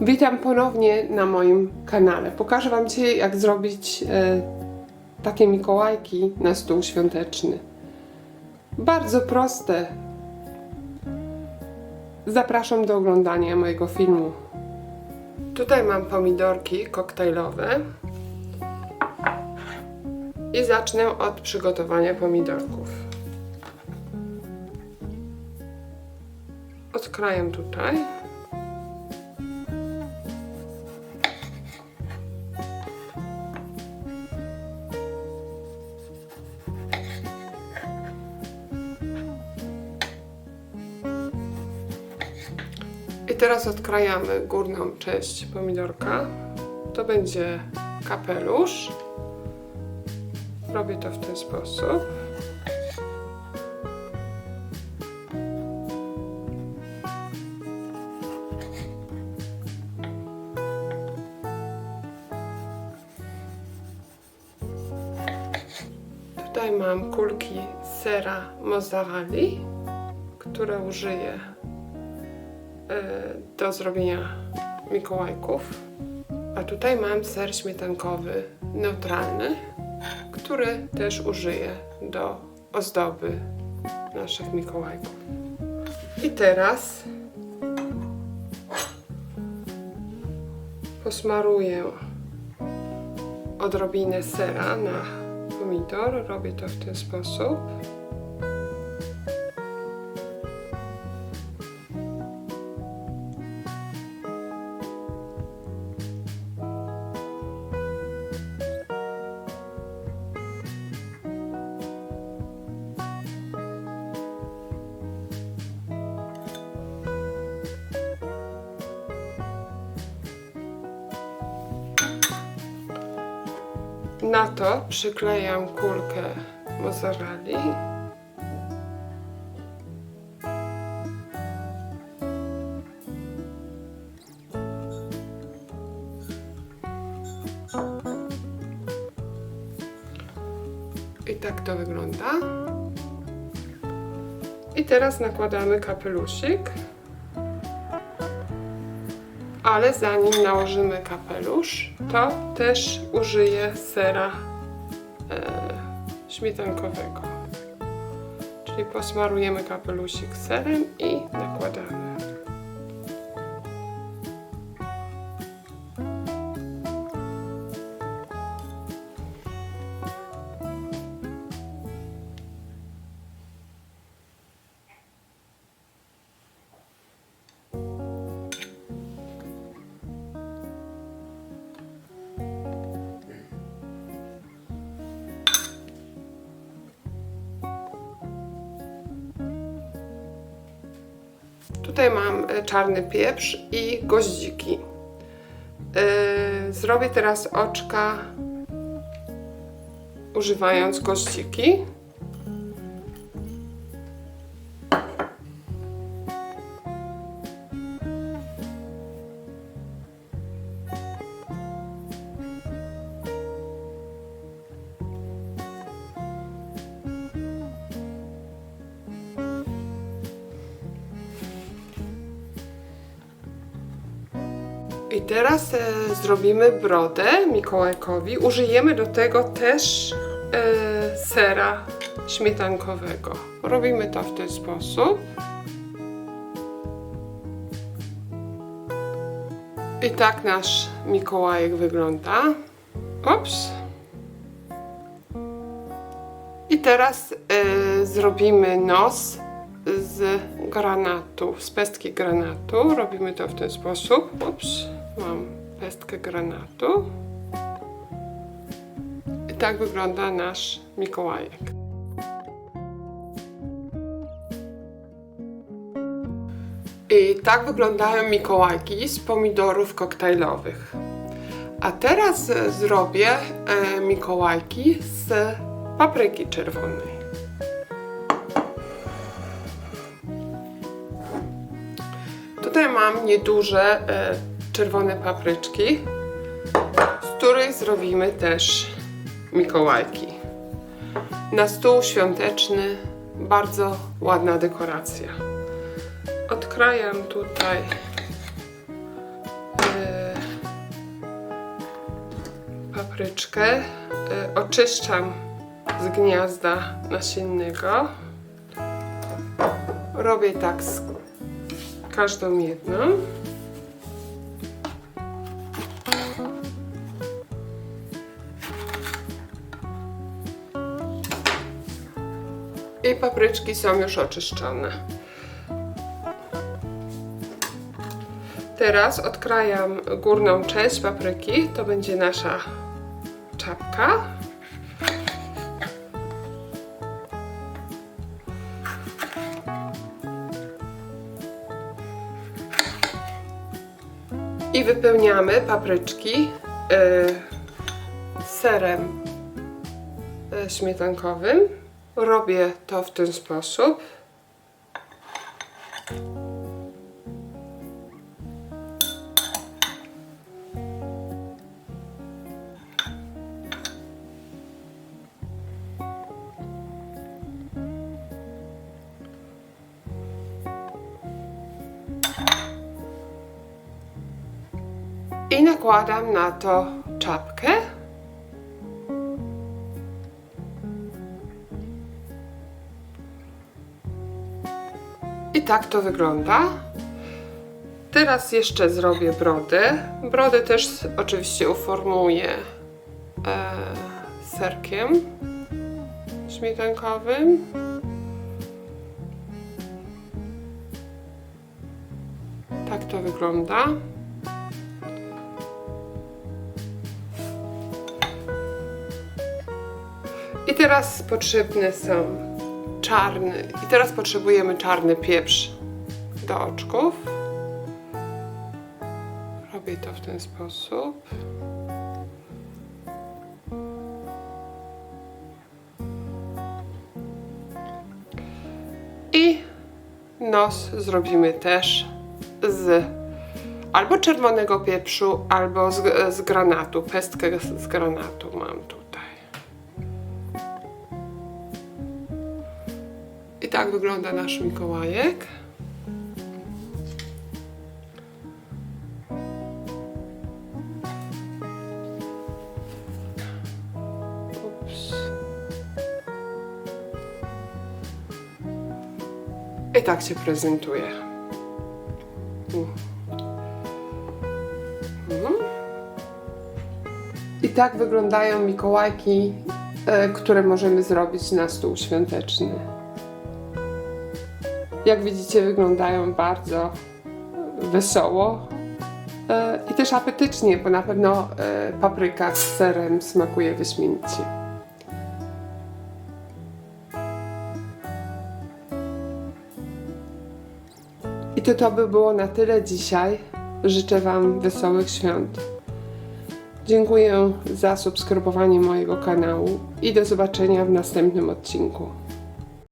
Witam ponownie na moim kanale. Pokażę Wam dzisiaj, jak zrobić e, takie mikołajki na stół świąteczny. Bardzo proste. Zapraszam do oglądania mojego filmu. Tutaj mam pomidorki koktajlowe. I zacznę od przygotowania pomidorków. Odkrajam tutaj. Teraz odkrajamy górną część pomidorka. To będzie kapelusz. Robię to w ten sposób. Tutaj mam kulki sera mozzarelli, które użyję do zrobienia mikołajków. A tutaj mam ser śmietankowy neutralny, który też użyję do ozdoby naszych mikołajków. I teraz posmaruję odrobinę sera na pomidor. Robię to w ten sposób. Na to przyklejam kulkę mozzarelli. I tak to wygląda. I teraz nakładamy kapelusik. Ale zanim nałożymy kapelusz, to też użyję sera e, śmietankowego. Czyli posmarujemy kapelusik serem i nakładamy. Tutaj mam e, czarny pieprz i goździki. E, Zrobię teraz oczka używając goździki. I teraz e, zrobimy brodę Mikołajkowi. Użyjemy do tego też e, sera śmietankowego. Robimy to w ten sposób. I tak nasz Mikołajek wygląda. Ops. I teraz e, zrobimy nos z granatu, z pestki granatu. Robimy to w ten sposób. Ups, mam pestkę granatu. I tak wygląda nasz Mikołajek. I tak wyglądają Mikołajki z pomidorów koktajlowych. A teraz e, zrobię e, Mikołajki z papryki czerwonej. Tutaj mam nieduże e, czerwone papryczki, z których zrobimy też mikołajki. Na stół świąteczny bardzo ładna dekoracja. Odkrajam tutaj e, papryczkę, e, oczyszczam z gniazda nasiennego. Robię tak z każdą jedną. I papryczki są już oczyszczone. Teraz odkrajam górną część papryki. To będzie nasza czapka. I wypełniamy papryczki y, serem y, śmietankowym. Robię to w ten sposób. I nakładam na to czapkę. Tak to wygląda. Teraz jeszcze zrobię brodę. Brodę też oczywiście uformuję e, serkiem śmietankowym. Tak to wygląda. I teraz potrzebne są czarny. I teraz potrzebujemy czarny pieprz do oczków. Robię to w ten sposób. I nos zrobimy też z albo czerwonego pieprzu, albo z, z granatu. Pestkę z, z granatu mam tutaj. I tak wygląda nasz Mikołajek. I tak się prezentuje. Mm. Mhm. I tak wyglądają Mikołajki, e, które możemy zrobić na stół świąteczny. Jak widzicie, wyglądają bardzo wesoło e, i też apetycznie, bo na pewno e, papryka z serem smakuje wyśmienicie. I to to by było na tyle dzisiaj. Życzę Wam wesołych świąt. Dziękuję za subskrybowanie mojego kanału i do zobaczenia w następnym odcinku.